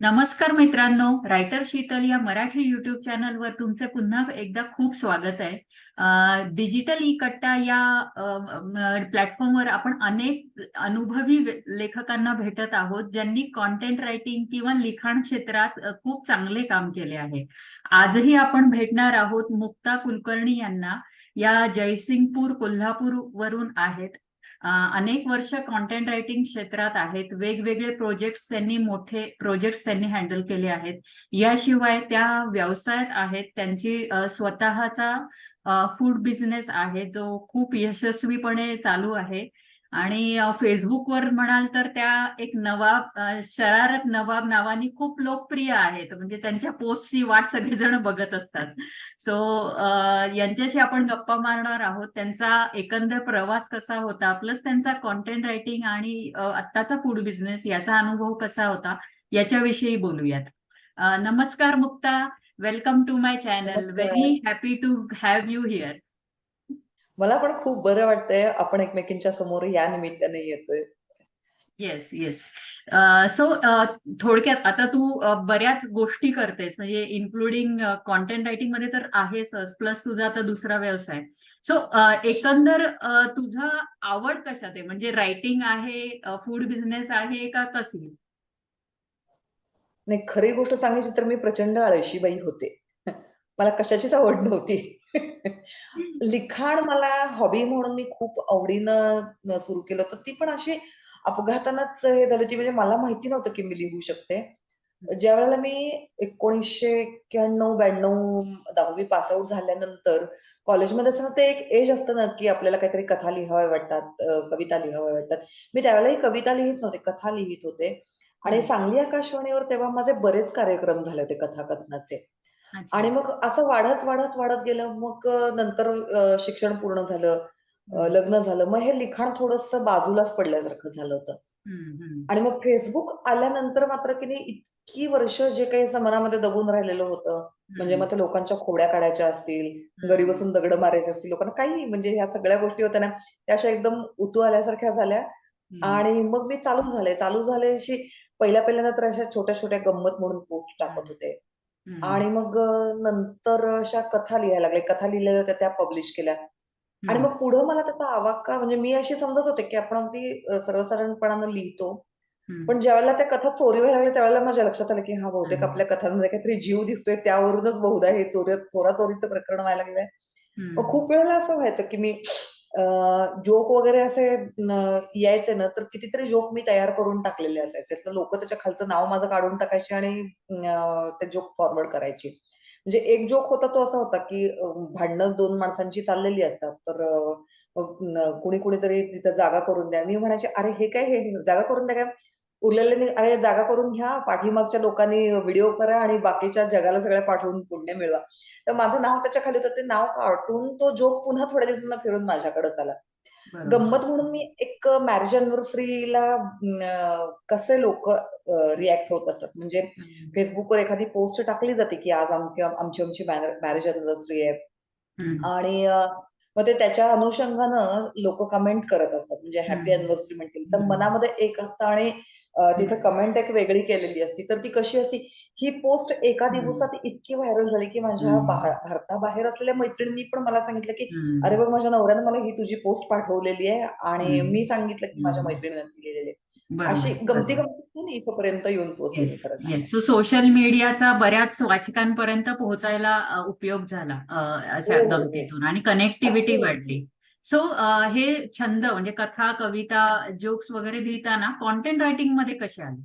नमस्कार मित्रांनो रायटर शीतल या मराठी युट्यूब चॅनलवर तुमचे पुन्हा एकदा खूप स्वागत आहे. डिजिटल ई कट्टा या प्लॅटफॉर्मवर आपण अनेक अनुभवी लेखकांना भेटत आहोत ज्यांनी कॉन्टेंट रायटिंग किंवा लिखाण क्षेत्रात खूप चांगले काम केले आहे. आजही आपण भेटणार आहोत मुक्ता कुलकर्णी यांना. या जयसिंगपूर कोल्हापूर वरून आहेत. अनेक वर्ष कॉन्टेंट रायटिंग क्षेत्रात आहेत. वेगवेगळे प्रोजेक्ट्स त्यांनी मोठे प्रोजेक्ट्स त्यांनी हँडल केले आहेत. याशिवाय त्या व्यवसायात आहेत. त्यांची स्वतःचा फूड बिझनेस आहे जो खूप यशस्वीपणे चालू आहे. आणि फेसबुकवर म्हणाल तर त्या एक नवाब शरारत नवाब नावाने खूप लोकप्रिय आहेत. म्हणजे त्यांच्या पोस्टची वाट सगळेजण बघत असतात. सो यांच्याशी आपण गप्पा मारणार आहोत. त्यांचा एकंदर प्रवास कसा होता? प्लस त्यांचा कॉन्टेंट रायटिंग आणि आत्ताचा फूड बिझनेस याचा अनुभव कसा होता? याच्याविषयी बोलूयात. नमस्कार Mukta. Welcome to my channel. Very happy to have you here मला पण खूप बरं वाटतंय आपण एकमेकींच्या समोर या निमित्ताने येतोय. येस येस सो थोडक्यात आता तू अ, बऱ्याच गोष्टी करतेस म्हणजे इन्क्लुडिंग कॉन्टेंट रायटिंगमध्ये तर आहेस प्लस तुझा आता दुसरा व्यवसाय. सो एकंदर अ, तुझा आवड कशात आहे? म्हणजे रायटिंग आहे फूड बिझनेस आहे का कसली नाही खरी गोष्ट सांगायची तर मी प्रचंड आळशी बाई होते. मला कशाचीच आवड नव्हती. लिखाण मला हॉबी म्हणून मी खूप आवडीनं सुरू केलं होतं. ती पण अशी अपघातानंच हे झाली होती. म्हणजे मला माहिती नव्हतं की मी लिहू शकते. ज्या वेळेला मी एकोणीसशे एक्क्याण्णव ब्याण्णव दहावी पास आउट झाल्यानंतर कॉलेजमध्ये असताना ते एक एज असतं ना की आपल्याला काहीतरी कथा लिहाव्या वाटतात अ, कविता लिहाव्या वाटतात. मी त्यावेळेलाही कविता लिहित नव्हते कथा लिहित होते. आणि. सांगली आकाशवाणीवर तेव्हा माझे बरेच कार्यक्रम झाले होते कथाकथनाचे अच्छा. आणि मग असं वाढत वाढत वाढत गेलं मग नंतर अ, शिक्षण पूर्ण झालं अ, लग्न झालं मग हे लिखाण थोडंसं बाजूलाच पडल्यासारखं झालं होतं. आणि मग फेसबुक आल्यानंतर मात्र की नाही इतकी वर्ष जे काही असं मनामध्ये दबून राहिलेलं होतं म्हणजे मग ते लोकांच्या खोड्या काढायच्या असतील घरी बसून दगड मारायचे असतील लोकांना काही म्हणजे ह्या सगळ्या गोष्टी होत्या ना त्या अशा एकदम उतू आल्यासारख्या झाल्या. आणि मग मी चालू झाले चालू झाले अशी पहिल्या पहिल्यांदा तर अशा छोट्या छोट्या गंमत म्हणून पोस्ट टाकत होते. आणि मग नंतर अशा कथा लिहायला लागले. कथा लिहिलेल्या होत्या त्या पब्लिश केल्या. आणि मग पुढं मला त्याचा आवाका म्हणजे मी अशी समजत होते की आपण अगदी सर्वसाधारणपणानं लिहितो. पण ज्यावेळेला त्या कथा चोरी व्हायला लागल्या त्यावेळेला माझ्या लक्षात आलं की हा बहुतेक आपल्या कथांमध्ये काहीतरी जीव दिसतोय. त्यावरूनच बहुधा हे चोर चोराचोरीचं प्रकरण व्हायला लागलंय. मग खूप वेळेला असं व्हायचं की मी जोक वगैरे असे यायचे ना तर कितीतरी जोक मी तयार करून टाकलेले असायचे. तर लोक त्याच्या खालचं नाव माझं काढून टाकायचे आणि ते जोक फॉरवर्ड करायची. म्हणजे एक जोक होता तो असा होता की भांडणं दोन माणसांची चाललेली असतात तर कुणी कुणीतरी तिथं जागा करून द्या. मी म्हणायचे अरे हे काय हे हे जागा करून द्या काय? उरलेले अरे जागा करून घ्या पाठीमागच्या लोकांनी व्हिडिओ करा आणि बाकीच्या जगाला सगळ्या पाठवून पुण्य मिळवा. तर माझं नाव त्याच्याखाली होतं ते नाव काढून तो जोक पुन्हा थोड्या दिवसांना फिरून माझ्याकडेच आला गंमत म्हणून मी एक मॅरेज अॅनिव्हर्सरीला कसे लोक रिॲक्ट होत असतात. म्हणजे फेसबुकवर एखादी पोस्ट टाकली जाते की आज आमची आमची आमची मॅरेज अॅनिव्हर्सरी आहे. आणि मग ते त्याच्या अनुषंगानं लोक कमेंट करत असतात. म्हणजे हॅपी अॅनिव्हर्सरी म्हणतील. तर मनामध्ये एक असतं आणि तिथं कमेंट एक वेगळी केलेली असती. तर ती कशी असती? ही पोस्ट एका दिवसात इतकी व्हायरल झाली की माझ्या भारताबाहेर असलेल्या मैत्रिणींनी पण मला सांगितलं की अरे बघ माझ्या नवऱ्याने मला ही तुझी पोस्ट पाठवलेली आहे आणि मी सांगितलं की माझ्या. मैत्रिणीने दिलेली आहे. अशी गमती गमती इथपर्यंत येऊन पोहोचले खरं सोशल मीडियाचा बऱ्याच वाचकांपर्यंत पोहोचायला उपयोग झाला अ, हो अशा हो हो गमतीतून आणि कनेक्टिव्हिटी. वाढली. सो हे छंद म्हणजे कथा कविता जोक्स वगैरे लिहिताना कॉन्टेंट रायटिंगमध्ये कसे आले?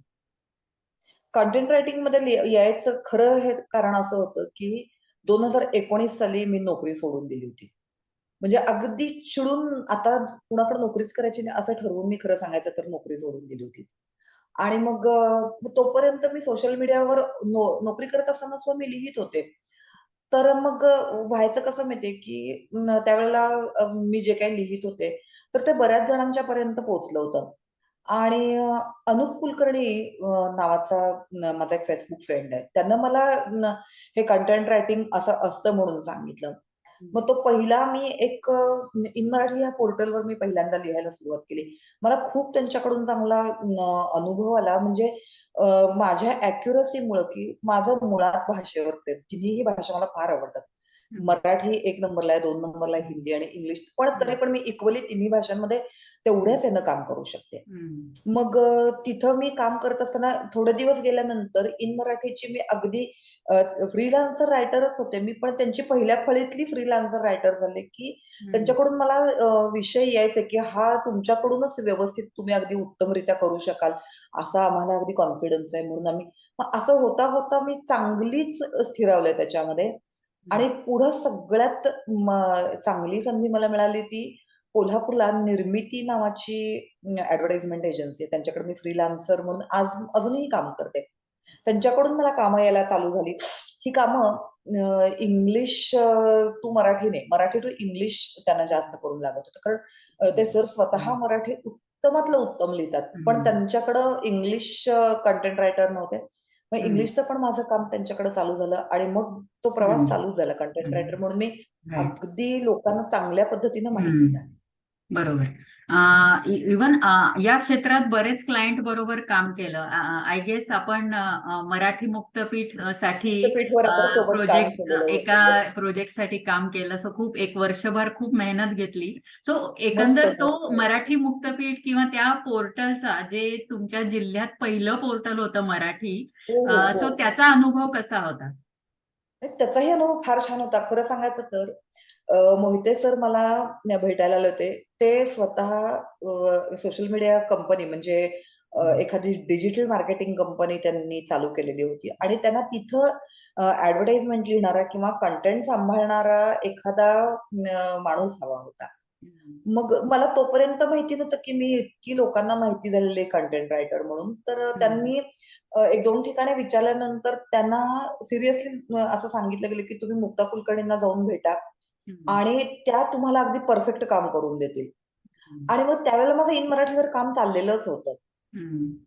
कॉन्टेंट रायटिंगमध्ये यायचं खरं हे कारण असं होतं की दोन हजार एकोणीस साली मी नोकरी सोडून दिली होती. म्हणजे अगदी चिडून आता कुणाकडे नोकरीच करायची नाही असं ठरवून मी खरं सांगायचं तर नोकरी सोडून दिली होती. आणि मग तोपर्यंत मी सोशल मीडियावर नो- नोकरी करत असताना सुद्धा मी लिहित होते. तर मग व्हायचं कसं माहितीये की त्यावेळेला मी जे काही लिहित होते तर ते बऱ्याच जणांच्या पर्यंत पोहोचलं होतं. आणि अनुप कुलकर्णी नावाचा माझा एक फेसबुक फ्रेंड आहे. त्यानं मला हे कंटेंट रायटिंग असं असतं म्हणून सांगितलं. मग तो पहिला मी एक इन मराठी या पोर्टलवर मी पहिल्यांदा लिहायला सुरुवात केली. मला खूप त्यांच्याकडून चांगला अनुभव आला. म्हणजे माझ्या अॅक्युरसीमुळं की माझं मुळात भाषेवर प्रेम. तिन्ही भाषा मला फार आवडतात. मराठी एक नंबरला आहे दोन नंबरला हिंदी आणि इंग्लिश. पण तरी पण मी इक्वली तिन्ही भाषांमध्ये तेवढ्याच यानं काम करू शकते. मग तिथं मी काम करत असताना थोडे दिवस गेल्यानंतर इन मराठीची मी अगदी फ्रीलान्सर रायटरच होते. मी पण त्यांची पहिल्या फळीतली फ्रीलान्सर रायटर झाले की त्यांच्याकडून मला विषय यायचे की हा तुमच्याकडूनच व्यवस्थित तुम्ही अगदी उत्तमरित्या करू शकाल. असा आम्हाला अगदी कॉन्फिडन्स आहे म्हणून आम्ही मग असं होता होता मी चांगलीच स्थिरावले त्याच्यामध्ये. आणि पुढं सगळ्यात चांगली संधी मला मिळाली ती कोल्हापूरला निर्मिती नावाची ऍडव्हर्टाइजमेंट एजन्सी आहे. त्यांच्याकडे मी फ्रीलान्सर म्हणून आज अजूनही काम करते. त्यांच्याकडून मला कामं यायला चालू झाली ही कामं इंग्लिश टू मराठी नाही मराठी टू इंग्लिश त्यांना जास्त करून लागत होतं कारण ते सर स्वतः मराठी उत्तमातलं उत्तम लिहितात पण. त्यांच्याकडं इंग्लिश कंटेंट रायटर नव्हते मग. इंग्लिशचं पण माझं काम त्यांच्याकडे चालू झालं आणि मग तो प्रवास. चालू झाला कंटेंट. रायटर म्हणून मी. अगदी लोकांना चांगल्या पद्धतीनं माहिती. झाली बरोबर इवन या क्षेत्रात बरेच क्लायंट बरोबर काम केलं आय गेस आपण मराठी मुक्तपीठसाठी प्रोजेक्ट. एका. प्रोजेक्टसाठी काम केलं सो खूप एक वर्षभर खूप मेहनत घेतली सो एकंदर तो. मराठी मुक्तपीठ किंवा त्या पोर्टलचा जे तुमच्या जिल्ह्यात पहिलं पोर्टल होतं मराठी हो, हो, हो. सो त्याचा अनुभव कसा होता त्याचाही अनुभव फार छान होता खरं सांगायचं तर मोहिते सर मला न- भेटायला आले होते. ते स्वतः सोशल मीडिया कंपनी म्हणजे एखादी डिजिटल मार्केटिंग कंपनी त्यांनी चालू केलेली होती. आणि त्यांना तिथं ऍडव्हर्टाइजमेंट लिहिणारा किंवा कंटेंट सांभाळणारा एखादा माणूस हवा होता. मग मला तोपर्यंत माहिती नव्हतं की मी इतकी लोकांना माहिती झालेली कंटेंट रायटर म्हणून. तर त्यांनी एक दोन ठिकाणी विचारल्यानंतर त्यांना सिरियसली असं सांगितलं गेलं की तुम्ही मुक्ता कुलकर्णींना जाऊन भेटा. आणि त्या तुम्हाला अगदी परफेक्ट काम करून देतील. आणि मग त्यावेळेला माझं इन मराठीवर काम चाललेलंच होतं.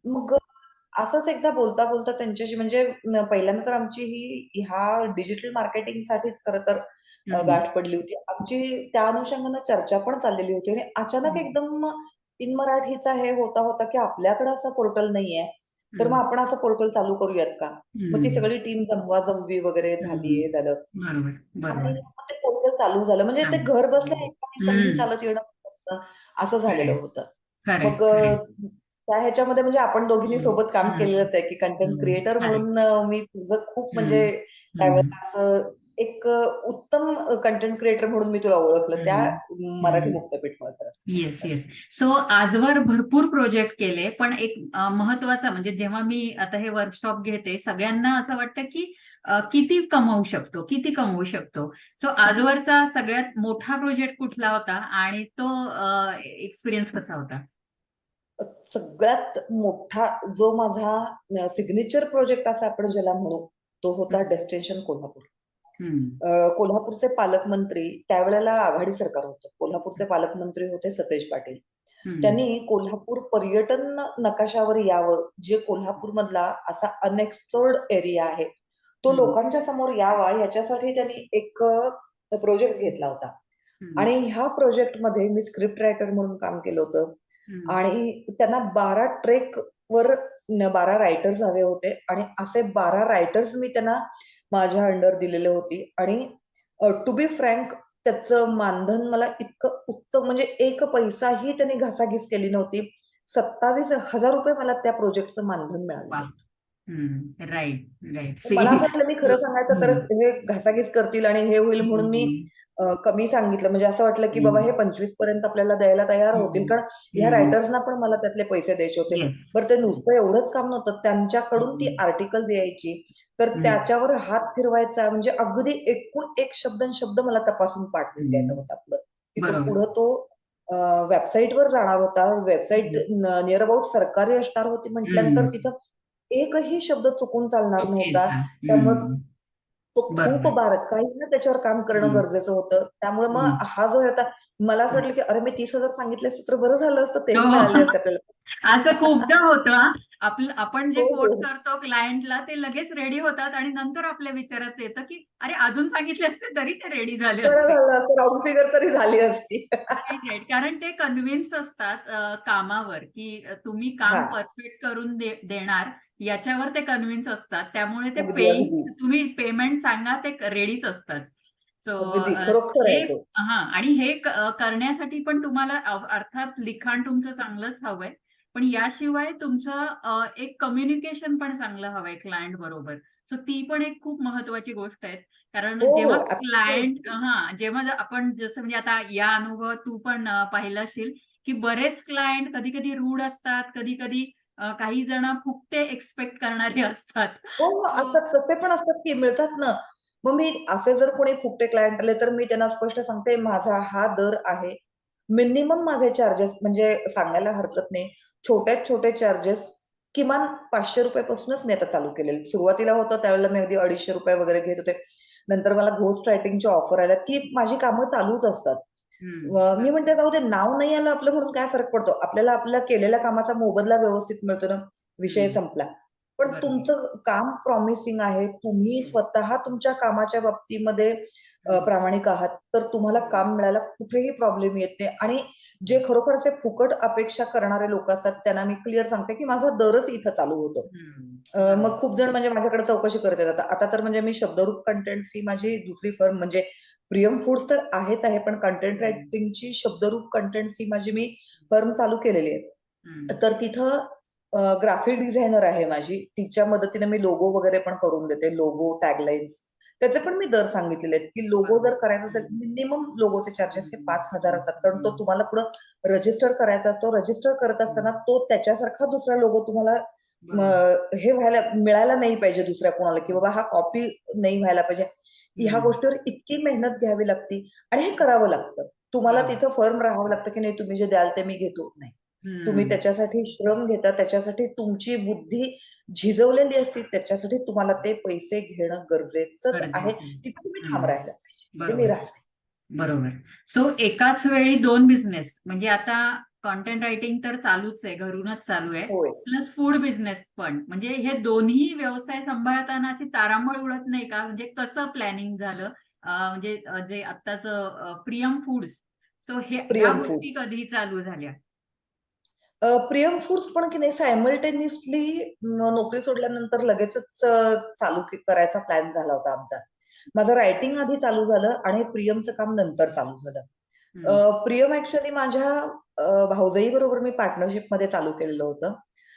मग असंच एकदा बोलता बोलता त्यांच्याशी म्हणजे पहिल्यांदा तर आमची ही ह्या डिजिटल मार्केटिंग साठीच खरं तर गाठ पडली होती. आमची त्या अनुषंगानं चर्चा पण चाललेली होती आणि अचानक. एकदम इन मराठीचा हे होता होता की आपल्याकडे असा पोर्टल नाहीये. तर मग आपण असं पोर्टल चालू करूयात का? मग ती सगळी टीम जमवा जमवी वगैरे झाली. हे झालं आणि चालू झालं म्हणजे ते. घर बसल्या एखादी संधी. चालत येणं असं झालेलं होतं मग त्या ह्याच्यामध्ये म्हणजे आपण दोघींनी. सोबत काम. केलेलंच आहे की कंटेंट. क्रिएटर. म्हणून मी तुझं खूप. म्हणजे. त्यावेळेला असं एक उत्तम कंटेंट क्रिएटर म्हणून मी तुला ओळखलं त्या Marathi. Muktapeeth yes yes so आजवर भरपूर प्रोजेक्ट केले पण एक महत्त्वाचा म्हणजे जेव्हा मी आता हे वर्कशॉप घेते सगळ्यांना असं वाटतं की किती कमवू शकतो किती कमवू शकतो? सो आजवरचा सगळ्यात मोठा प्रोजेक्ट कुठला होता आणि तो एक्सपिरियन्स कसा होता? सगळ्यात मोठा जो माझा सिग्नेचर प्रोजेक्ट असा आपण ज्याला म्हणू तो होता. डेस्टिनेशन कोल्हापूर. कोल्हापूरचे पालकमंत्री त्यावेळेला आघाडी सरकार होतं. कोल्हापूरचे पालकमंत्री होते सतेज पाटील. त्यांनी कोल्हापूर पर्यटन नकाशावर यावं जे कोल्हापूर मधला असा अनएक्सप्लोर्ड एरिया आहे. तो. लोकांच्या समोर यावा याच्यासाठी त्यांनी एक प्रोजेक्ट घेतला होता. आणि ह्या प्रोजेक्टमध्ये मी स्क्रिप्ट रायटर म्हणून काम केलं होतं. आणि त्यांना बारा ट्रेक वर बारा रायटर्स हवे होते आणि असे बारा रायटर्स मी त्यांना माझ्या अंडर दिलेले होती आणि टू बी फ्रँक त्याचं मानधन मला इतकं उत्तम म्हणजे एक पैसाही त्यांनी घासाघीस केली नव्हती सत्तावीस हजार रुपये मला त्या प्रोजेक्टचं मानधन मिळालं. राईट राईट मला असं वाटलं मी खरं सांगायचं तर. हे घासाघीस करतील आणि हे होईल म्हणून मी कमी सांगितलं म्हणजे असं वाटलं की बाबा हे पंचवीसपर्यंत आपल्याला द्यायला तयार होतील कारण ह्या. रायटर्सना पण मला त्यातले पैसे द्यायचे होते. बरं ते नुसतं एवढंच काम नव्हतं त्यांच्याकडून ती. आर्टिकल यायची तर. त्याच्यावर हात फिरवायचा म्हणजे अगदी एकूण एक शब्द शब्द मला तपासून पाठवून द्यायचा होता पुढं की तो बरोबर. पुढं तो वेबसाईटवर जाणार होता वेबसाईट नियर अबाउट सरकारी असणार होती म्हटल्यानंतर. तिथं एकही शब्द चुकून चालणार नव्हता. त्यामुळे तो खूप. बारकाईनं त्याच्यावर काम करणं. गरजेचं होतं त्यामुळे मग. हा जो होता मला असं वाटलं की अरे मी तीस हजार सांगितले असते तर बरं झालं असतं तेही हो. मिळाले असते आपल्याला असं खूपदा होतं आपलं आपण जे हो, हो, कोट हो. करतो क्लायंटला ते लगेच रेडी होतात आणि नंतर आपल्या विचारात येतं, की अरे अजून सांगितले असते तरी ते रेडी झाले तरी झाली असती. कारण ते कन्विन्स असतात कामावर, की तुम्ही काम. परफेक्ट करून देणार याच्यावर ते कन्विन्स असतात. त्यामुळे ते पेइंग अगदी. तुम्ही पेमेंट सांगा ते रेडीच असतात. सो हे. हां आणि हे करण्यासाठी पण तुम्हाला अर्थात लिखाण तुमचं चांगलंच हवंय. पण याशिवाय तुमचं एक कम्युनिकेशन पण चांगलं हवंय क्लायंट बरोबर. सो ती पण एक खूप महत्वाची गोष्ट आहे. कारण हो, जेव्हा. क्लायंट. हां, जेव्हा आपण जसं म्हणजे आता या अनुभवात तू पण पाहिलं असशील, की बरेच क्लायंट कधी-कधी रूड असतात, कधी-कधी अ, काही जण फुकटे एक्स्पेक्ट करणारे असतात. हो, हो. असतात तसे पण असतात की मिळतात ना. मग मी असे जर कोणी फुकटे क्लायंट आले, तर मी त्यांना स्पष्ट सांगते, माझा हा दर आहे. मिनिमम माझे चार्जेस म्हणजे सांगायला हरकत नाही. छोट्यात छोटे चार्जेस किमान ₹500 पासूनच मी आता चालू केलेले. सुरुवातीला होतं त्यावेळेला मी अगदी ₹250 वगैरे घेत होते. नंतर मला घोस्ट रायटिंगची ऑफर आल्या. ती माझी कामं चालूच असतात. मी म्हणते. जाऊ दे नाव नाही आलं आपलं म्हणून काय फरक पडतो? आपल्याला आपल्या केलेल्या कामाचा मोबदला व्यवस्थित मिळतो ना, विषय संपला. पण. तुमचं काम प्रॉमिसिंग आहे. तुम्ही स्वतः तुमच्या कामाच्या बाबतीमध्ये प्रामाणिक आहात, तर तुम्हाला काम मिळायला कुठेही प्रॉब्लेम येत नाही आणि जे खरोखर असे फुकट अपेक्षा करणारे लोकं असतात, त्यांना मी क्लिअर सांगते, की माझा दरच इथं चालू होतो. मग. खूप जण म्हणजे माझ्याकडे चौकशी करत येतात. आता तर म्हणजे मी शब्दरूप कंटेंट्स ही माझी दुसरी फर्म म्हणजे प्रियम फूड्स तर आहेच आहे, पण कंटेंट रायटिंगची शब्दरूप कंटेंट्स ही माझी मी फर्म चालू केलेली आहे. तर तिथं ग्राफिक डिझायनर आहे माझी. तिच्या मदतीने मी लोगो वगैरे पण करून देते. लोगो, टॅगलाईन्स त्याचे पण मी दर सांगितलेले आहेत, की लोगो. जर करायचा असेल, मिनिमम लोगोचे चार्जेस हे 5,000 असतात. कारण तो तुम्हाला पुढं रजिस्टर करायचा असतो. रजिस्टर करत असताना तो त्याच्यासारखा दुसरा लोगो तुम्हाला. हे व्हायला मिळायला नाही पाहिजे दुसऱ्या कोणाला, की बाबा हा कॉपी नाही व्हायला पाहिजे. ह्या गोष्टीवर इतकी मेहनत घ्यावी लागते आणि हे करावं लागतं. तुम्हाला. तिथं फर्म राहावं लागतं, की नाही तुम्ही जे द्याल ते मी घेतो. नाही. तुम्ही त्याच्यासाठी श्रम घेता, त्याच्यासाठी तुमची बुद्धी झिजवलेली असते, त्याच्यासाठी तुम्हाला ते पैसे घेणं गरजेचंच आहे. तिथं तुम्ही ठाम राहायला पाहिजे. मी बरोबर. राहते. बरोबर. सो एकाच वेळी 2 बिझनेस म्हणजे आता कंटेंट रायटिंग तर चालूच आहे, घरूनच चालू आहे. प्लस फूड बिझनेस पण. म्हणजे हे दोन्ही व्यवसाय सांभाळताना अशी तारांबळ उडत नाही का? म्हणजे कसं प्लॅनिंग झालं? म्हणजे जे आत्ताचं प्रियम फूड्स. सो हे गोष्टी. कधी चालू झाल्या? प्रियम फूड्स पण की नाही सायमल्टेनियसली नोकरी सोडल्यानंतर लगेचच चालू करायचा प्लॅन झाला होता आमचा. माझं रायटिंग आधी चालू झालं आणि प्रियमचं काम नंतर चालू झालं. प्रियम ॲक्चुअली माझ्या अ, भाऊजाईबरोबर मी पार्टनरशिपमध्ये चालू केलेलं होतं.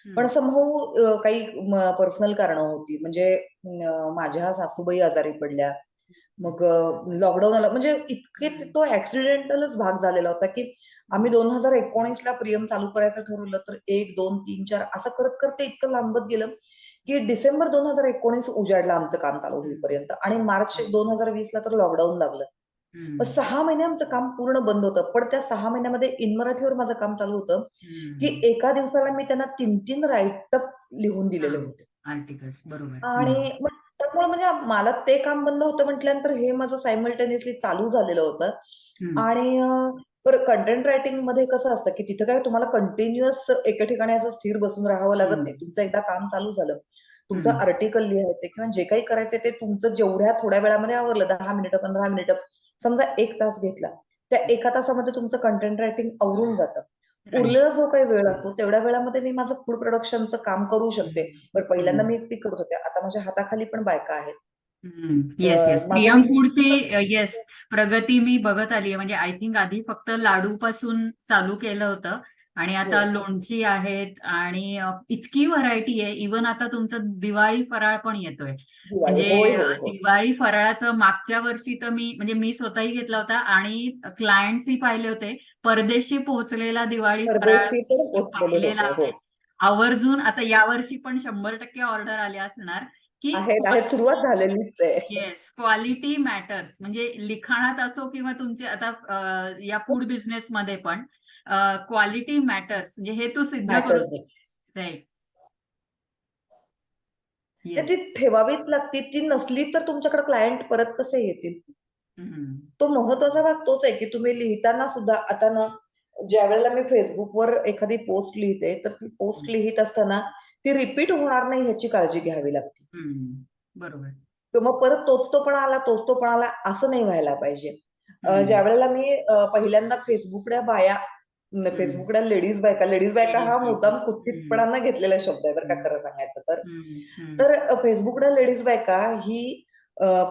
पण समहाऊ अ, काही पर्सनल कारणं होती. म्हणजे माझ्या सासूबाई आजारी पडल्या. मग लॉकडाऊन आलं म्हणजे इतके ते- तो ॲक्सिडेंटलच भाग झालेला होता, की आम्ही हं, 2019ला प्रियम चालू करायचं ठरवलं, तर 1, 2, 3, 4 असं करत-करत ते इतकं लांबत गेलं, की डिसेंबर 2019 उजाडला आमचं काम चालू होईपर्यंत आणि मार्च हं, 2020ला तर लॉकडाऊन लागलं. मग हं, 6 महिने आमचं काम पूर्ण बंद होतं. पण त्या 6 महिन्यामध्ये इन मराठीवर माझं काम चालू होतं, की. एका दिवसाला मी त्यांना 3-3 राइटअप लिहून दिलेले होते. आणि मग त्यामुळे म्हणजे मला ते काम बंद होतं म्हटल्यानंतर हे माझं सायमल्टेनियसली चालू झालेलं होतं. आणि बरं कंटेंट रायटिंगमध्ये कसं असतं, की तिथं काय तुम्हाला कंटिन्युअस एका ठिकाणी असं स्थिर बसून राहावं लागत नाही. तुमचं एकदा काम चालू झालं, तुमचं आर्टिकल लिहायचं किंवा जे काही करायचंय ते तुमचं जेवढ्या थोड्या वेळामध्ये आवरलं 10 मिनिटं, 15 मिनिटं, समजा 1 तास घेतला. त्या एका तासामध्ये तुमचं कंटेंट रायटिंग आवरून जातं. उरलेला जो काही वेळ असतो, तेवढ्या वेळामध्ये मी माझं फूड प्रोडक्शनचं काम करू शकते. बरं पहिल्यांदा हं. मी एकटी करत होते. आता माझ्या हाताखाली पण बायका आहेत. हं. अ, येस, येस. माझं प्रियम मी फूडची अ, येस प्रगती मी बघत आली म्हणजे आय थिंक आधी फक्त लाडूपासून चालू केलं होतं आणि हो. आता लोणची आहेत आणि अ, इतकी व्हरायटी आहे. इव्हन आता तुमचं दिवाळी फराळ पण येतोय. दिवाळी. म्हणजे होय, अ, होय, होय. दिवाळी फराळाचं मागच्या वर्षी तर मी म्हणजे मी स्वतःही घेतला होता आणि क्लायंट्सही पाहिले होते. परदेशी पोहोचलेला दिवाळी फराळ. हो. आहे. आवर्जून आता यावर्षी पण 100% ऑर्डर आल्या असणार, की. सुरुवात झालेलीच आहे. Yes, quality matters. म्हणजे लिखाणात असो किंवा तुमचे आता या फूड बिझनेसमध्ये पण अ, क्वालिटी मॅटर्स. म्हणजे हे तू सिद्ध. तर येस. ती ठेवावीच लागते. ती नसली तर तुमच्याकडे क्लायंट परत कसे येतील? तो महत्त्वाचा भाग तोच आहे, की तुम्ही लिहिताना सुद्धा आता ना, ज्यावेळेला मी Facebookवर एखादी पोस्ट लिहिते, तर ती पोस्ट लिहीत असताना ती रिपीट होणार नाही ह्याची काळजी घ्यावी लागते हम्म. बरोबर किंवा परत तोच तो पण आला तोच तो पण आला असं नाही व्हायला पाहिजे अ, हम्म. ज्या वेळेला मी अ, पहिल्यांदा फेसबुकड्या बाया हम्म. फेसबुकड्या लेडीज बायका लेडीज बायका हा बायका. मुद्दाम हम्म. कुत्सितपणानं घेतलेला शब्द आहे बरं का हम्म. खरं सांगायचं तर हम्म. हम्म. तर फेसबुकला लेडीज बायका ही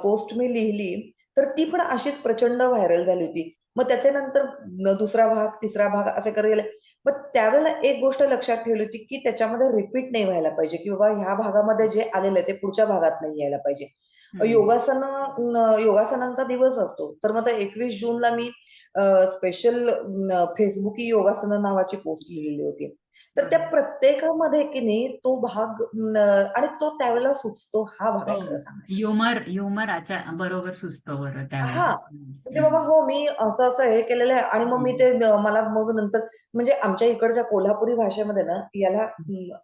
पोस्ट मी लिहिली तर ती पण अशीच प्रचंड व्हायरल झाली होती. मग त्याच्या नंतर दुसरा भाग तिसरा भाग असे करत गेले. मग त्यावेळेला एक गोष्ट लक्षात ठेवली होती की त्याच्यामध्ये रिपीट नाही व्हायला पाहिजे. की बाबा ह्या भागामध्ये जे आलेलं आहे ते पुढच्या भागात नाही यायला पाहिजे. योगासन योगासनांचा दिवस असतो. तर मग एकवीस जूनला मी स्पेशल फेसबुकी योगासन नावाची पोस्ट लिहिलेली होती. तर त्या प्रत्येकामध्ये की नाही तो भाग आणि तो त्यावेळेला सुचतो हा भाग आहे हो. खरं सांगायचं ह्युमर ह्युमर बरोबर सुचतो बरं हा. म्हणजे बाबा हो मी असं असं हे केलेलं आहे आणि मग मी ते मला मग नंतर म्हणजे आमच्या इकडच्या कोल्हापुरी भाषेमध्ये ना याला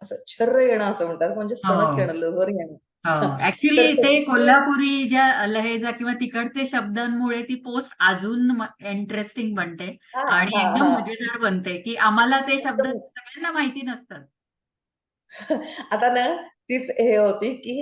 असं छर्र येणं असं म्हणतात म्हणजे सणक हो. येणं लहर येणं ऍक्च्युली तर ते कोल्हापुरी ज्या लहेजा किंवा तिकडचे शब्दांमुळे ती पोस्ट अजून इंटरेस्टिंग बनते. हा, आणि हा, एकदम हा. मजेदार बनते की आम्हाला ते शब्द. सगळ्यांना माहिती नसतात. आता ना तीच हे होती की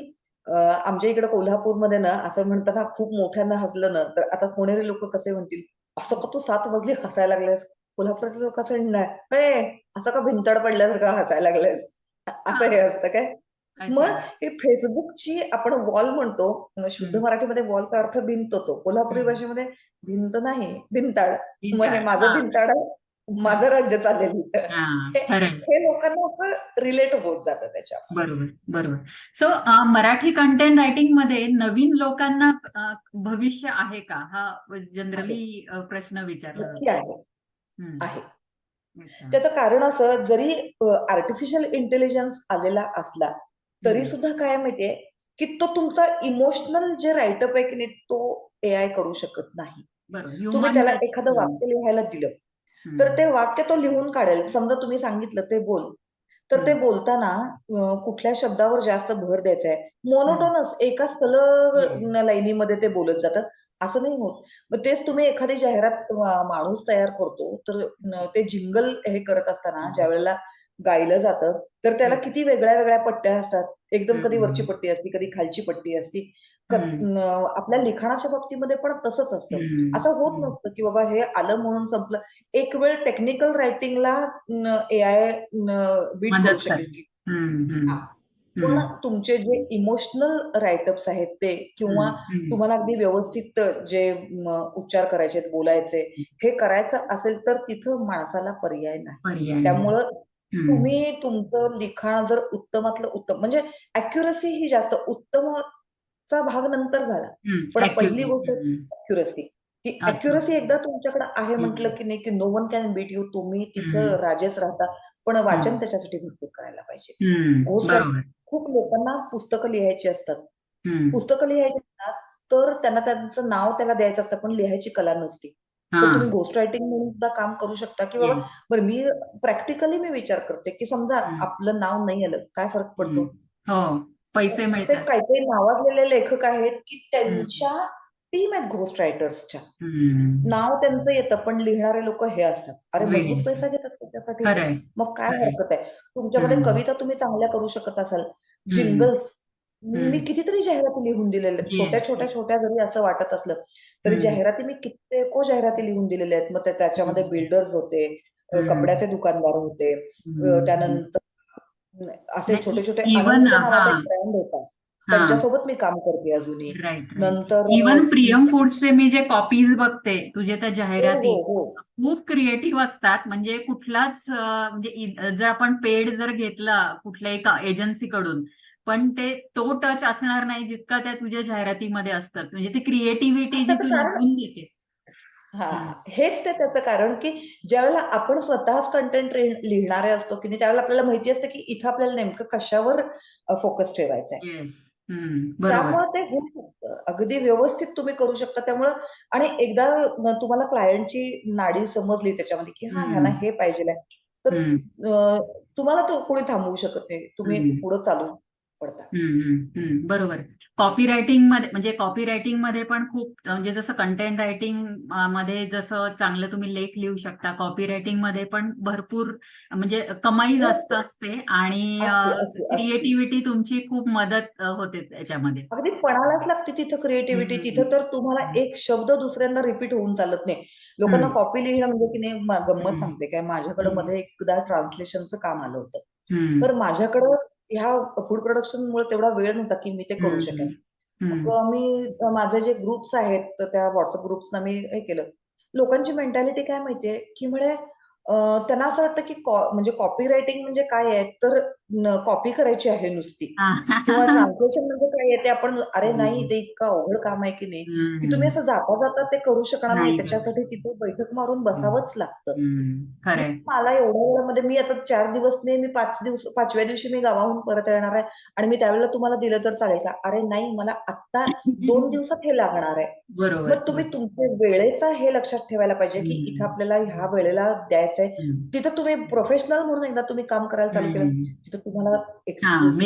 आमच्या इकडे कोल्हापूरमध्ये ना असं म्हणताना खूप मोठ्यानं हसलं ना तर आता पुणेरी लोक कसे म्हणतील असं का तू सात मजली हसायला लागलेस? कोल्हापुरातले लोक असं म्हणणार "ए, असं का भिंतड पडल्यासारखं हसायला लागलेस? असं हे असतं काय? मग अच्छा. हे फेसबुकची आपण वॉल म्हणतो अ, शुद्ध हम्म. मराठीमध्ये वॉलचा अर्थ भिंत होतो कोल्हापुरी हम्म. भाषेमध्ये भिंत नाही भिंताड मग हे भिंताड. माझं हा. भिंताड आहे माझं राज्य चालेल इथं. हा, हे खरंय. हे लोकांना असं रिलेट होत जातं त्याच्यावर बरोबर बरोबर सो मराठी कंटेंट रायटिंगमध्ये नवीन लोकांना अ, भविष्य आहे का हा जनरली प्रश्न विचारला जातो. आहे हम्म. आहे अच्छा. त्याचं कारण असं जरी आर्टिफिशियल इंटेलिजन्स आलेला असला तरी. सुद्धा काय माहितीये की तो तुमचा इमोशनल जे राईटअप आहे की नाही तो एआय करू शकत नाही तुम्ही त्याला. एखादं. वाक्य लिहायला दिलं. तर ते वाक्य तो लिहून काढेल समजा तुम्ही सांगितलं ते बोल तर ते. बोलताना कुठल्या शब्दावर जास्त भर द्यायचा आहे मोनोटोनस एका सलग. लाईनीमध्ये ते बोलत जातं असं नाही होत मग तेच तुम्ही एखादी जाहिरात माणूस तयार करतो तर ते जिंगल हे करत असताना ज्या वेळेला गायलं जातं तर त्याला. किती वेगळ्या वेगळ्या पट्ट्या असतात एकदम कधी वरची. पट्टी असती कधी खालची पट्टी असती आपल्या लिखाणाच्या बाबतीमध्ये पण तसंच असतं. असं होत. नसतं की बाबा हे आलं म्हणून संपलं एक वेळ टेक्निकल रायटिंगला एआय बीट करू शकेल पण. तुमचे जे इमोशनल राईटअप्स आहेत ते किंवा. तुम्हाला अगदी व्यवस्थित जे उच्चार करायचे बोलायचे हे करायचं असेल तर तिथं माणसाला पर्याय नाही. त्यामुळं. तुम्ही तुमचं लिखाण जर उत्तमातलं उत्तम म्हणजे अॅक्युरसी ही जास्त उत्तमचा भाग नंतर झाला. पण पहिली. गोष्ट. अॅक्युरसी की. अॅक्युरसी एकदा तुमच्याकडे आहे. म्हटलं की नाही की no one can beat you तुम्ही तिथं. राजेच राहता पण वाचन. त्याच्यासाठी भरपूर करायला पाहिजे खूप लोकांना पुस्तकं लिहायची असतात. पुस्तकं लिहायची असतात तर त्यांना त्यांचं नाव त्याला द्यायचं असतं पण लिहायची कला नसते. तर तुम्ही घोस्ट रायटिंग म्हणून सुद्धा काम करू शकता की बाबा. बरं मी प्रॅक्टिकली मी विचार करते की समजा. आपलं नाव नाही आलं काय फरक पडतो. हो पैसे मिळतात काही काही नावाजलेले लेखक आहेत की त्यांच्या टीम आहेत घोस्ट रायटर्सच्या. नाव त्यांचं येतं पण लिहिणारे लोक हे असतात अरे मजबूत पैसा. घेतात त्याच्यासाठी मग काय. हरकत आहे तुमच्यामध्ये हम्म. कविता तुम्ही चांगल्या करू शकत असाल. जिंगल्स मी. कितीतरी जाहिराती लिहून दिलेल्या आहेत छोट्या. छोट्या छोट्या जरी असं वाटत असलं तरी. जाहिराती मी कित्येको जाहिराती लिहून दिलेल्या आहेत मग त्या- त्याच्यामध्ये. बिल्डर्स होते. कपड्याचे दुकानदार होते. त्यानंतर असे नाही, छोटे छोटे हा ब्रँड होता हा त्यांच्यासोबत मी काम करते अजूनही नंतर इवन अ, प्रियम फूड्सचे मी जे कॉपीज बघते तुझे त्या हो जाहिराती हो हो खूप क्रिएटिव्ह असतात म्हणजे कुठलाच म्हणजे जर आपण पेड जर घेतला कुठल्याही एजन्सीकडून पण ते तो टच असणार नाही जितका त्या तुझ्या जाहिरातीमध्ये असतात. म्हणजे ती क्रिएटिव्हिटी जी तू लिहून देते. हा. हेच ते त्याचं कारण की ज्यावेळेला आपण स्वतःच कंटेंट लिहिणारे असतो की नाही त्यावेळेला आपल्याला माहिती असतं की इथं आपल्याला नेमकं कशावर फोकस ठेवायचा आहे त्यामुळे ते होऊ शकतं. अगदी व्यवस्थित तुम्ही करू शकता त्यामुळं. आणि एकदा तुम्हाला क्लायंटची नाडी समजली त्याच्यामध्ये की हा ह्यांना हम्म. हे पाहिजे तर तुम्हाला तो कोणी थांबवू शकत नाही. तुम्ही. पुढे चालू पडतात. बरोबर. कॉपी रायटिंगमध्ये म्हणजे कॉपी रायटिंगमध्ये पण खूप म्हणजे जसं कंटेंट रायटिंगमध्ये जसं चांगलं तुम्ही लेख लिहू शकता, कॉपी रायटिंगमध्ये पण भरपूर म्हणजे कमाई हो, जास्त हो. असते आणि अ, असते, असते. क्रिएटिव्हिटी तुमची खूप मदत होते त्याच्यामध्ये. अगदी पणालाच लागते तिथं क्रिएटिव्हिटी. तिथं तर तुम्हाला. एक शब्द दुसऱ्यांदा रिपीट होऊन चालत नाही. लोकांना. कॉपी लिहिणं म्हणजे की नाही गंमत सांगते काय माझ्याकडं. मध्ये एकदा ट्रान्सलेशनचं काम आलं होतं. तर माझ्याकडं ह्या फूड प्रोडक्शनमुळे तेवढा वेळ नव्हता की मी ते करू. शकेन. मग मी माझे जे ग्रुप्स आहेत तर त्या WhatsApp ग्रुप्सना मी हे केलं. लोकांची मेंटॅलिटी काय माहितीये, की म्हणे त्यांना असं वाटतं की कॉ म्हणजे कॉपी रायटिंग म्हणजे काय आहे तर कॉपी करायची आहे नुसती किंवा ट्रान्सलेशन म्हणजे काय आहे ते आपण अरे नाही. ते इतकं अवघड काम आहे की नाही, की तुम्ही. असं जाता-जाता ते करू शकणार नाही. त्याच्यासाठी तिथे बैठक मारून बसावंच लागतं. मला एवढ्या वेळामध्ये मी आता 4 दिवस नाही मी 5 दिवस 5व्या दिवशी मी गावाहून परत येणार आहे आणि मी त्यावेळेला तुम्हाला दिलं तर चालेल का? अरे नाही मला आत्ता 2 दिवसात हे लागणार आहे. मग तुम्ही. तुमच्या वेळेचा हे लक्षात ठेवायला पाहिजे, की इथं. आपल्याला ह्या वेळेला द्यायचंय. हं. तिथं तुम्ही प्रोफेशनल म्हणून एकदा तुम्ही काम करायला चालू केलं. तिथं तुम्हाला हां, एक्सक्यूज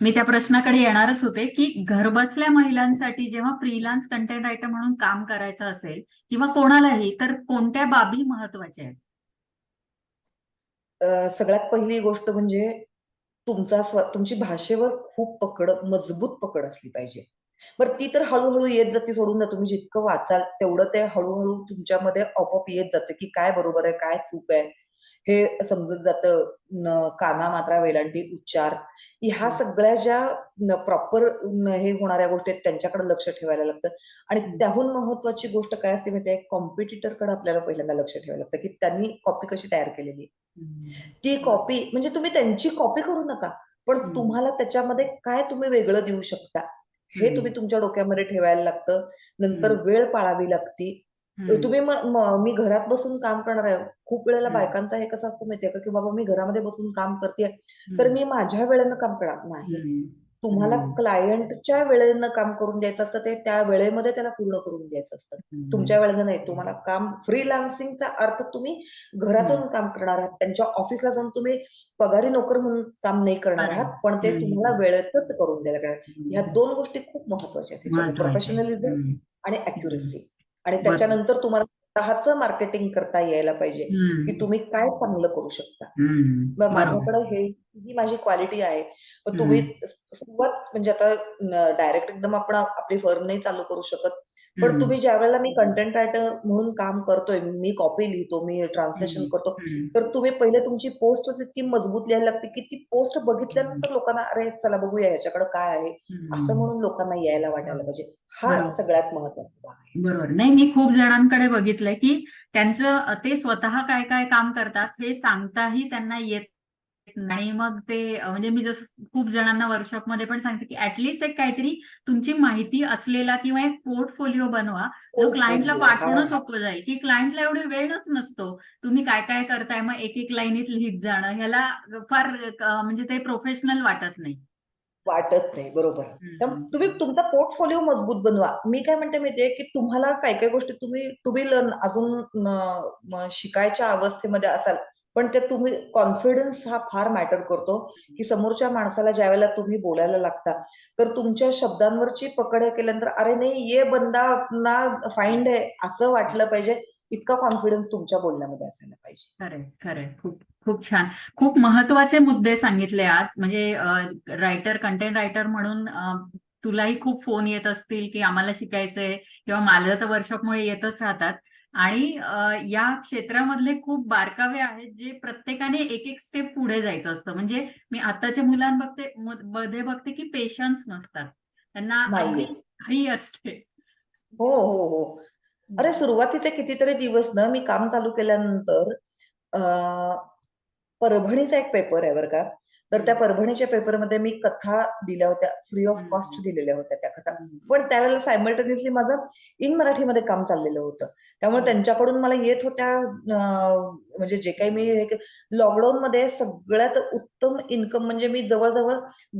मी त्या प्रश्नाकडे येणारच होते, की घरबसल्या महिलांसाठी जेव्हा फ्रीलान्स कंटेंट रायटर म्हणून काम करायचं असेल किंवा कोणालाही तर कोणत्या बाबी महत्त्वाच्या आहेत? सगळ्यात पहिली गोष्ट म्हणजे तुमचा स्व तुमची भाषेवर खूप पकड मजबूत पकड असली पाहिजे. बरं ती तर हळू-हळू येत जाते सोडून द्या. तुम्ही जितकं वाचाल तेवढं ते हळू-हळू तुमच्यामध्ये आपोआप येत जातं, की काय बरोबर आहे, काय चूक आहे, हे समजत जातं. न काना, मात्रा, वेलांटी, उच्चार ह्या. सगळ्या ज्या न प्रॉपर न हे होणाऱ्या गोष्टी आहेत त्यांच्याकडे लक्ष ठेवायला लागतं आणि. त्याहून महत्त्वाची गोष्ट काय असते माहिती आहे? कॉम्पिटिटरकडे आपल्याला पहिल्यांदा लक्ष ठेवायला लागतं, की त्यांनी कॉपी कशी तयार केलेली. ती. कॉपी म्हणजे तुम्ही त्यांची कॉपी करू नका. पण. तुम्हाला त्याच्यामध्ये काय तुम्ही वेगळं देऊ शकता, हे तुम्ही. तुमच्या डोक्यामध्ये ठेवायला लागतं. नंतर. वेळ पाळावी लागते. तुम्ही म घरात बसून काम करणार आहे. खूप वेळेला. बायकांचं हे कसं असतं माहिती आहे का, की बाबा मी घरामध्ये बसून काम करतेय, तर. मी माझ्या वेळेनं काम करणार नाही. तुम्हाला. क्लायंटच्या वेळेनं काम करून द्यायचं असतं, ते त्या वेळेमध्ये त्याला पूर्ण करून द्यायचं असतं. तुमच्या. वेळेनं नाही. तुम्हाला काम फ्रीलान्सिंगचा अर्थ तुम्ही. घरातून काम करणार आहात. त्यांच्या ऑफिसला जाऊन तुम्ही पगारी नोकर म्हणून काम नाही करणार. आहात, पण ते तुम्हाला. वेळेतच करून द्यायला पाहिजे. ह्या. 2 गोष्टी खूप महत्त्वाच्या आहेत. प्रोफेशनलिझम. आणि. ॲक्युरसी आणि. त्याच्यानंतर तुम्हाला स्वतःचं मार्केटिंग करता यायला पाहिजे, की. तुम्ही काय चांगलं करू शकता. माझ्याकडे हे ही माझी क्वालिटी आहे. मग तुम्ही. सुरुवात म्हणजे आता डायरेक्ट एकदम आपण आपली फर्म नाही चालू करू शकत. पण तुम्ही हं. ज्यावेळेला मी कंटेंट रायटर म्हणून काम करतोय, मी कॉपी लिहितो, मी ट्रान्सलेशन. करतो. तर तुम्ही पहिले तुमची पोस्टच इतकी मजबूत लिहायला लागते, की ती पोस्ट. बघितल्यानंतर लोकांना "अरे चला बघूया ह्याच्याकडे काय आहे?" असं. म्हणून लोकांना यायला वाटायला. पाहिजे. हा. सगळ्यात महत्त्वाचा भाग आहे बरोबर. नाही मी खूप जणांकडे बघितलंय, की त्यांचं ते स्वतः काय-काय काम करतात हे सांगताही त्यांना येत नाही. मग ते म्हणजे मी जसं खूप जणांना वर्कशॉपमध्ये पण सांगते, की ॲट लीस्ट एक काहीतरी तुमची माहिती असलेला किंवा एक पोर्टफोलिओ बनवा, जो क्लायंटला. पाठवणं. सोपं जाईल, की क्लायंटला एवढा वेळच नसतो. तुम्ही काय-काय करताय, मग एक-एक लाईनीत लिहीत जाणं ह्याला फार म्हणजे ते प्रोफेशनल वाटत नाही. वाटत नाही. बरोबर. तर तुम्ही. तुमचा पोर्टफोलिओ मजबूत बनवा. मी काय म्हणते माहितीये, की तुम्हाला काही-काही गोष्टी तुम्ही टू बी लर्न अजून शिकायच्या अवस्थेमध्ये असाल, पण ते तुम्ही कॉन्फिडन्स हा फार मॅटर करतो, की समोरच्या माणसाला ज्या वेळेला तुम्ही बोलायला लागता, तर तुमच्या शब्दांवरची पकड हे केल्यानंतर, "अरे नाही ये बंदा ना फाइंड आहे असं वाटलं पाहिजे. इतका कॉन्फिडन्स तुमच्या बोलण्यामध्ये असायला पाहिजे. खरे खरे खूप, खूप छान. खूप महत्त्वाचे मुद्दे सांगितले आज. म्हणजे रायटर, कंटेंट रायटर म्हणून तुलाही खूप फोन येत असतील, की आम्हाला शिकायचंय किंवा मला तर वर्कशॉपमुळे येतच राहतात. आणि या क्षेत्रामधले खूप बारकावे आहेत, जे प्रत्येकाने एक-एक स्टेप पुढे जायचं असतं. म्हणजे मी आत्ताच्या मुलां बघते म मध्ये बघते, की पेशन्स नसतात. त्यांना. घाई असते. हो, हो, हो. अरे. सुरुवातीचे कितीतरी दिवस ना, मी काम चालू केल्यानंतर अ, परभणीचा एक पेपर आहे बरं का. तर त्या. परभणीच्या पेपरमध्ये मी कथा दिल्या होत्या. फ्री ऑफ कॉस्ट दिलेल्या होत्या त्या कथा. पण त्यावेळेला सायमल्टेनियसली माझं इन मराठीमध्ये काम चाललेलं होतं. त्यामुळे. त्यांच्याकडून मला येत होत्या म्हणजे जे काही मी हे लॉकडाऊनमध्ये सगळ्यात उत्तम इन्कम म्हणजे मी जवळ-जवळ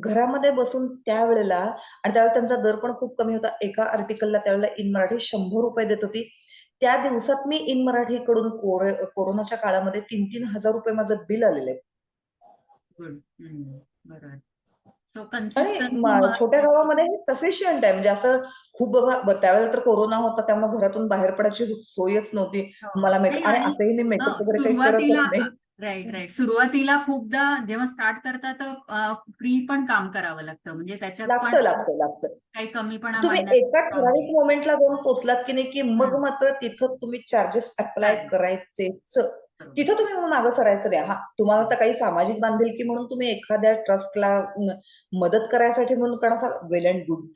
घरामध्ये बसून त्यावेळेला आणि त्यावेळेला त्यांचा दर पण खूप कमी होता. एका आर्टिकलला त्यावेळेला इन मराठी ₹100 देत होती. त्या दिवसात मी इन मराठीकडून कोर कोरोनाच्या काळामध्ये ₹3,000-3,000 माझं बिल आलेलं आहे. गुड. हं. बरोबर. सो आणि छोट्या गावामध्ये हे सफिशियंट आहे म्हणजे असं खूप बाबा ब- त्यावेळेला तर कोरोना होता त्यामुळे घरातून बाहेर पडायची सोयच नव्हती मला मेकअप आणि आताही मी मेकअप वगैरे काही करत हो. सुरुवातीला नाही राईट राईट सुरुवातीला खूपदा जेव्हा स्टार्ट करतात फ्री पण काम करावं लागतं म्हणजे त्याच्यात लागतं पण लागतं लागतं काही तुम्ही मानण्याचा एका ठराविक मोमेंटला जाऊन पोहोचलात की नाही की मग. मात्र तिथं तुम्ही चार्जेस अप्लाय. करायचेच बरोबर. तिथं तुम्ही मग मागं सरायचं नाही हा तुम्हाला तर काही सामाजिक बांधिलकी म्हणून तुम्ही एखाद्या ट्रस्टला मदत करायसाठी म्हणून करा वेल अँड गुड.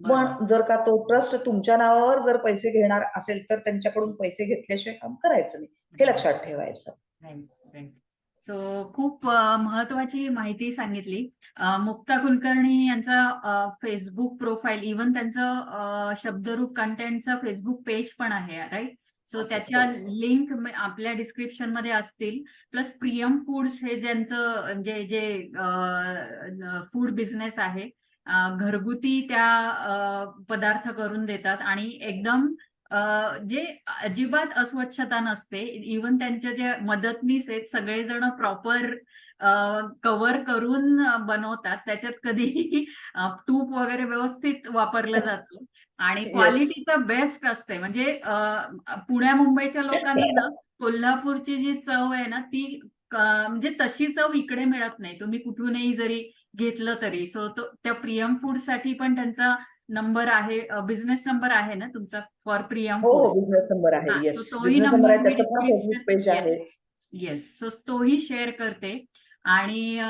पण जर का तो ट्रस्ट तुमच्या नावावर जर पैसे घेणार असेल तर त्यांच्याकडून पैसे घेतल्याशिवाय काम करायचं नाही. हे लक्षात ठेवायचं. सो खूप महत्वाची माहिती सांगितली. मुक्ता कुलकर्णी यांचा फेसबुक प्रोफाईल इवन त्यांचं शब्दरूप कंटेंटचं फेसबुक पेज पण आहे राईट सो त्याच्या लिंक आपल्या डिस्क्रिप्शनमध्ये असतील. प्लस प्रियम फूड्स हे ज्यांचं म्हणजे जे फूड बिझनेस आहे घरगुती त्या पदार्थ करून देतात. आणि एकदम जे अजिबात अस्वच्छता नसते इवन त्यांचे जे मदतनीस आहेत सगळेजण प्रॉपर कव्हर करून बनवतात. त्याच्यात कधी अ, तूप वगैरे व्यवस्थित वापरलं जातं. आणि Yes. क्वालिटीचं बेस्ट असते. म्हणजे पुण्या मुंबईच्या लोकांना ना कोल्हापूरची जी चव आहे ना ती म्हणजे तशी चव इकडे मिळत नाही. तुम्ही कुठूनही जरी घेतलं तरी. सो तो त्या प्रियम फूडसाठी पण त्यांचा नंबर आहे बिझनेस नंबर आहे ना तुमचा? For Priyam food business number आहे. तोही नंबर येस सो तोही शेअर करते. आणि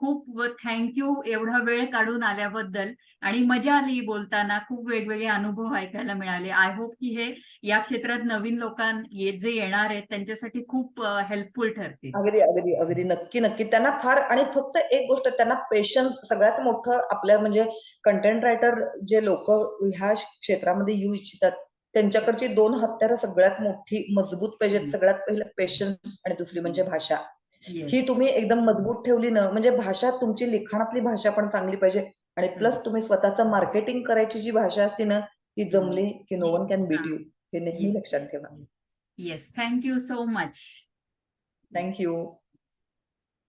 खूप थँक्यू एवढा वेळ काढून आल्याबद्दल. आणि मजा आली बोलताना खूप वेगवेगळे अनुभव ऐकायला मिळाले. आय होप की हे या क्षेत्रात नवीन लोकां ये- जे येणार आहेत त्यांच्यासाठी खूप हेल्पफुल ठरतील. अगदी अगदी अगदी. नक्की नक्की. त्यांना फार आणि फक्त एक गोष्ट त्यांना पेशन्स सगळ्यात मोठं आपल्या म्हणजे कंटेंट रायटर जे लोक ह्या क्षेत्रामध्ये येऊ इच्छितात त्यांच्याकडची दोन हत्यारं सगळ्यात मोठी मजबूत पाहिजेत. सगळ्यात पहिलं पेशन्स आणि दुसरी म्हणजे भाषा. ही तुम्ही एकदम मजबूत ठेवली ना म्हणजे भाषा तुमची लिखाणातली भाषा पण चांगली पाहिजे. आणि प्लस तुम्ही स्वतःचं मार्केटिंग करायची जी भाषा असते ना ती जमली की no one can beat you हे नेहमी लक्षात ठेवा. Yes thank you so much thank you